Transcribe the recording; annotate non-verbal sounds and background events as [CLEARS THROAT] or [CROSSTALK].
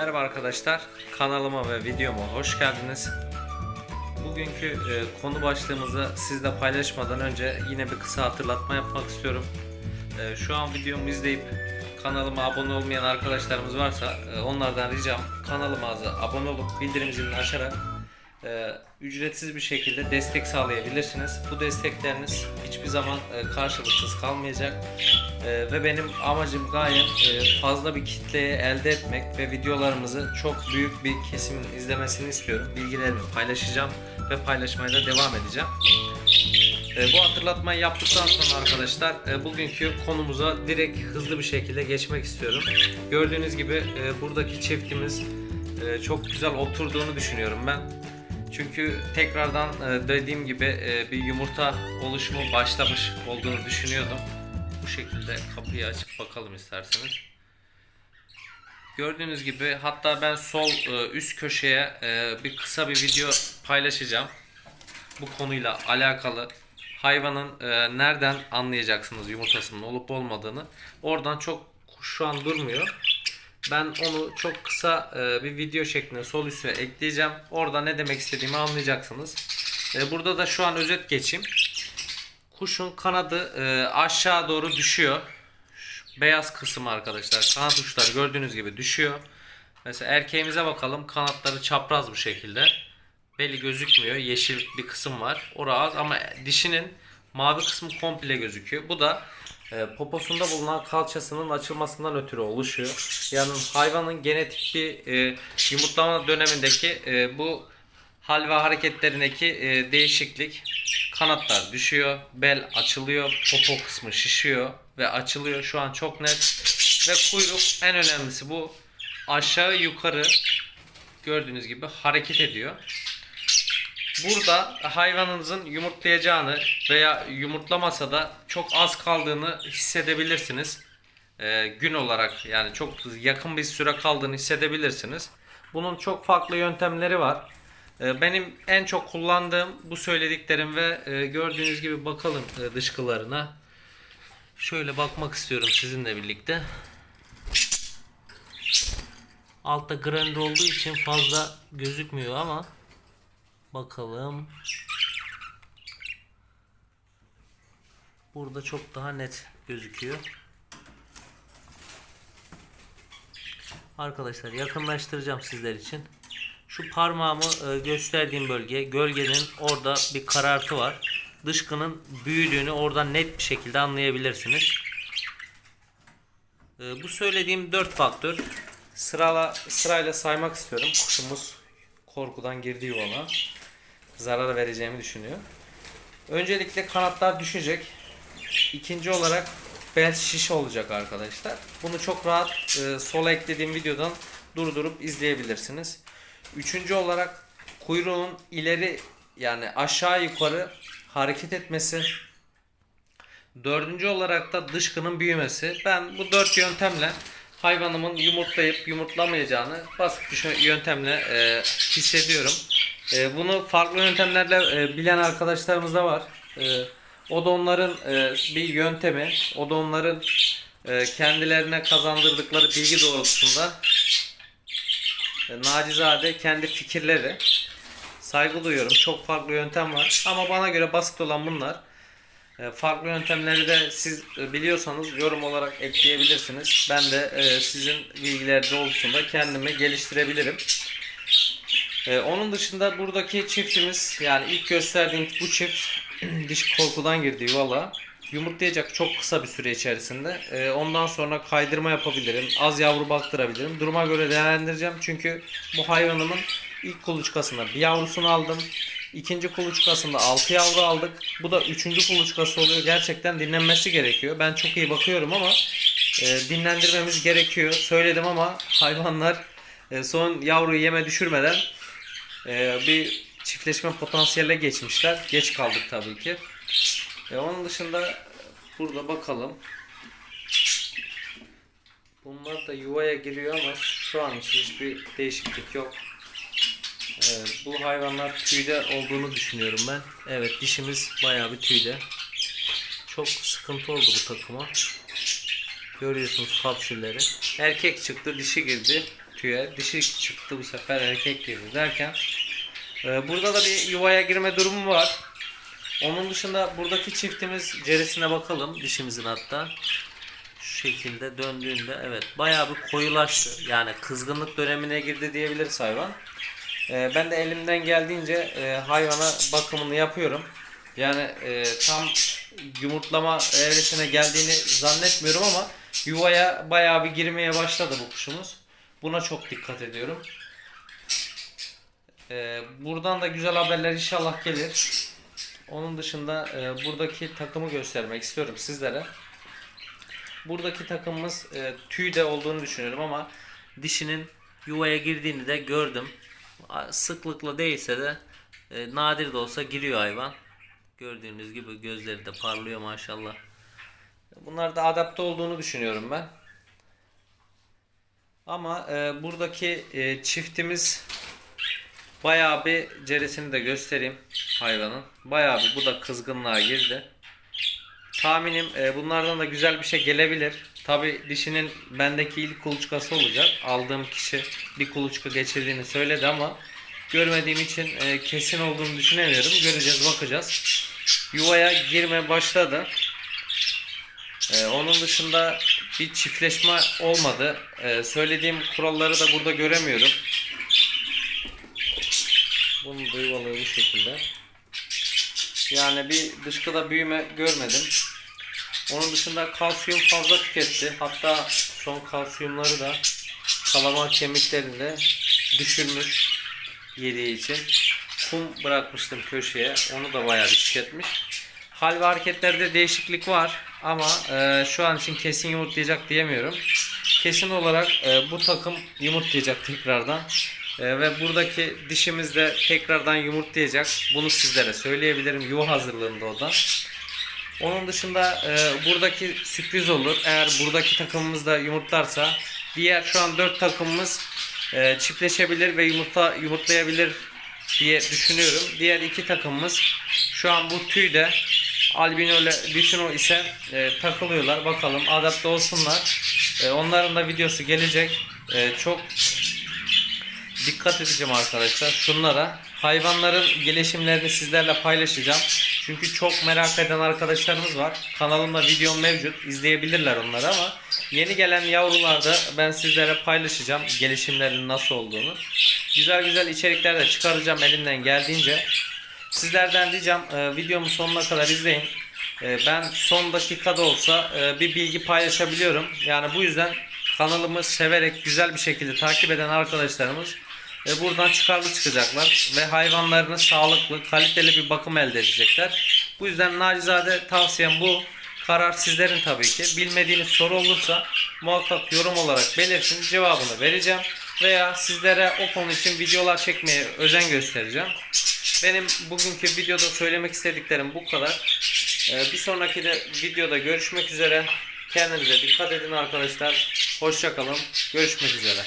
Merhaba arkadaşlar, kanalıma ve videoma hoş geldiniz. Bugünkü e, konu başlığımızı sizle paylaşmadan önce yine bir kısa hatırlatma yapmak istiyorum. E, şu an videomu izleyip kanalıma abone olmayan arkadaşlarımız varsa e, onlardan ricam kanalıma abone olup bildirim zilini açarak e, ücretsiz bir şekilde destek sağlayabilirsiniz. Bu destekleriniz hiçbir zaman e, karşılıksız kalmayacak. E, ve benim amacım gayet e, fazla bir kitleye elde etmek ve videolarımızı çok büyük bir kesimin izlemesini istiyorum. Bilgilerimi paylaşacağım ve paylaşmaya da devam edeceğim. E, bu hatırlatmayı yaptıktan sonra arkadaşlar e, bugünkü konumuza direkt hızlı bir şekilde geçmek istiyorum. Gördüğünüz gibi e, buradaki çiftimiz e, çok güzel oturduğunu düşünüyorum ben. Çünkü tekrardan e, dediğim gibi e, bir yumurta oluşumu başlamış olduğunu düşünüyordum. Şekilde kapıyı açıp bakalım isterseniz. Gördüğünüz gibi hatta ben sol e, üst köşeye e, bir kısa bir video paylaşacağım. Bu konuyla alakalı hayvanın e, nereden anlayacaksınız yumurtasının olup olmadığını. Oradan çok şu an durmuyor. Ben onu çok kısa bir video şeklinde sol üste ekleyeceğim. Orada ne demek istediğimi anlayacaksınız. Burada da şu an özet geçeyim. Kuşun kanadı e, aşağı doğru düşüyor. Şu beyaz kısım arkadaşlar. Kanat uçları gördüğünüz gibi düşüyor. Mesela erkeğimize bakalım. Kanatları çapraz bu şekilde. Belli gözükmüyor. Yeşil bir kısım var. Orası az ama dişinin mavi kısmı komple gözüküyor. Bu da e, poposunda bulunan kalçasının açılmasından ötürü oluşuyor. Yani hayvanın genetik bir e, yumurtlama dönemindeki e, bu hal ve hareketlerindeki e, değişiklik kanatlar düşüyor, bel açılıyor, popo kısmı şişiyor ve açılıyor. Şu an çok net ve kuyruk en önemlisi bu aşağı yukarı gördüğünüz gibi hareket ediyor. Burada hayvanınızın yumurtlayacağını veya yumurtlamasa da çok az kaldığını hissedebilirsiniz. Ee, gün olarak yani çok yakın bir süre kaldığını hissedebilirsiniz. Bunun çok farklı yöntemleri var. Ee, benim en çok kullandığım bu söylediklerim ve e, gördüğünüz gibi bakalım e, dışkılarına. Şöyle bakmak istiyorum sizinle birlikte. Altta grand olduğu için fazla gözükmüyor ama Bakalım. Burada çok daha net gözüküyor. Arkadaşlar yakınlaştıracağım sizler için. Şu parmağımı e, gösterdiğim bölge gölgenin orada bir karartı var. Dışkının büyüdüğünü oradan net bir şekilde anlayabilirsiniz. E, bu söylediğim 4 faktör sırala sırayla saymak istiyorum. Kuşumuz korkudan girdi yuvana zarar vereceğimi düşünüyor. Öncelikle kanatlar düşecek. İkinci olarak bel şiş olacak arkadaşlar. Bunu çok rahat e, sola eklediğim videodan durdurup izleyebilirsiniz. Üçüncü olarak kuyruğun ileri yani aşağı yukarı hareket etmesi. Dördüncü olarak da dışkının büyümesi. Ben bu dört yöntemle hayvanımın yumurtlayıp yumurtlamayacağını basit bir yöntemle e, hissediyorum. E, bunu farklı yöntemlerle e, bilen arkadaşlarımız da var. E, o da onların e, bir yöntemi. O da onların e, kendilerine kazandırdıkları bilgi doğrultusunda nacizade kendi fikirleri. Saygı duyuyorum. Çok farklı yöntem var. Ama bana göre basit olan bunlar. E, farklı yöntemleri de siz e, biliyorsanız yorum olarak ekleyebilirsiniz. Ben de e, sizin bilgiler doğrultusunda kendimi geliştirebilirim. Onun dışında buradaki çiftimiz yani ilk gösterdiğim bu çift [CLEARS THROAT] diş korkudan girdi valla. Yumurtlayacak çok kısa bir süre içerisinde. Ee, ondan sonra kaydırma yapabilirim. Az yavru baktırabilirim. Duruma göre değerlendireceğim. Çünkü bu hayvanımın ilk kuluçkasında bir yavrusunu aldım. İkinci kuluçkasında 6 yavru aldık. Bu da üçüncü kuluçkası oluyor. Gerçekten dinlenmesi gerekiyor. Ben çok iyi bakıyorum ama e, dinlendirmemiz gerekiyor. Söyledim ama hayvanlar e, son yavruyu yeme düşürmeden e, bir çiftleşme potansiyeline geçmişler. Geç kaldık tabii ki. E, onun dışında burada bakalım. Bunlar da yuvaya giriyor ama şu an için hiçbir değişiklik yok. E, bu hayvanlar tüyde olduğunu düşünüyorum ben. Evet dişimiz bayağı bir tüyde. Çok sıkıntı oldu bu takıma. Görüyorsunuz kapsülleri. Erkek çıktı, dişi girdi. tüye. Dişi çıktı bu sefer erkek girdi derken e, burada da bir yuvaya girme durumu var. Onun dışında buradaki çiftimiz ceresine bakalım dişimizin hatta. Şu şekilde döndüğünde evet bayağı bir koyulaştı. Yani kızgınlık dönemine girdi diyebiliriz hayvan. E, ben de elimden geldiğince e, hayvana bakımını yapıyorum. Yani e, tam yumurtlama evresine geldiğini zannetmiyorum ama yuvaya bayağı bir girmeye başladı bu kuşumuz. Buna çok dikkat ediyorum. E, buradan da güzel haberler inşallah gelir. Onun dışında e, buradaki takımı göstermek istiyorum sizlere. Buradaki takımımız e, tüyde olduğunu düşünüyorum ama dişinin yuvaya girdiğini de gördüm. Sıklıkla değilse de e, nadir de olsa giriyor hayvan. Gördüğünüz gibi gözleri de parlıyor maşallah. Bunlar da adapte olduğunu düşünüyorum ben. Ama e, buradaki e, çiftimiz bayağı bir ceresini de göstereyim hayvanın. Bayağı bir bu da kızgınlığa girdi. Tahminim e, bunlardan da güzel bir şey gelebilir. Tabi dişinin bendeki ilk kuluçkası olacak. Aldığım kişi bir kuluçka geçirdiğini söyledi ama görmediğim için e, kesin olduğunu düşünemiyorum. Göreceğiz, bakacağız. Yuvaya girme başladı. E, onun dışında bir çiftleşme olmadı. E, söylediğim kuralları da burada göremiyorum. Bunu da yuvalığı bu şekilde. Yani bir dışkıda büyüme görmedim. Onun dışında kalsiyum fazla tüketti. Hatta son kalsiyumları da kalamar kemiklerinde düşürmüş yediği için. Kum bırakmıştım köşeye. Onu da bayağı tüketmiş. Hal ve hareketlerde değişiklik var ama e, şu an için kesin yumurtlayacak diyemiyorum. Kesin olarak e, bu takım yumurtlayacak tekrardan. E, ve buradaki dişimiz de tekrardan yumurtlayacak. Bunu sizlere söyleyebilirim. Yuva hazırlığında o da. Onun dışında e, buradaki sürpriz olur. Eğer buradaki takımımız da yumurtlarsa diğer şu an 4 takımımız e, çiftleşebilir ve yumurta yumurtlayabilir diye düşünüyorum. Diğer iki takımımız şu an bu tüyde albino ile lutino ise e, takılıyorlar. Bakalım adapte olsunlar. E, onların da videosu gelecek. E, çok dikkat edeceğim arkadaşlar şunlara. Hayvanların gelişimlerini sizlerle paylaşacağım. Çünkü çok merak eden arkadaşlarımız var. Kanalımda videom mevcut. İzleyebilirler onları ama yeni gelen yavrularda ben sizlere paylaşacağım gelişimlerinin nasıl olduğunu. Güzel güzel içerikler de çıkaracağım elimden geldiğince. Sizlerden diyeceğim e, videomu sonuna kadar izleyin. E, ben son dakikada olsa e, bir bilgi paylaşabiliyorum. Yani bu yüzden kanalımı severek güzel bir şekilde takip eden arkadaşlarımız ve buradan çıkarlı çıkacaklar ve hayvanlarını sağlıklı, kaliteli bir bakım elde edecekler. Bu yüzden nacizade tavsiyem bu. Karar sizlerin tabii ki. Bilmediğiniz soru olursa muhakkak yorum olarak belirtin. Cevabını vereceğim. Veya sizlere o konu için videolar çekmeye özen göstereceğim. Benim bugünkü videoda söylemek istediklerim bu kadar. Ee, bir sonraki de videoda görüşmek üzere. Kendinize dikkat edin arkadaşlar. Hoşçakalın. Görüşmek üzere.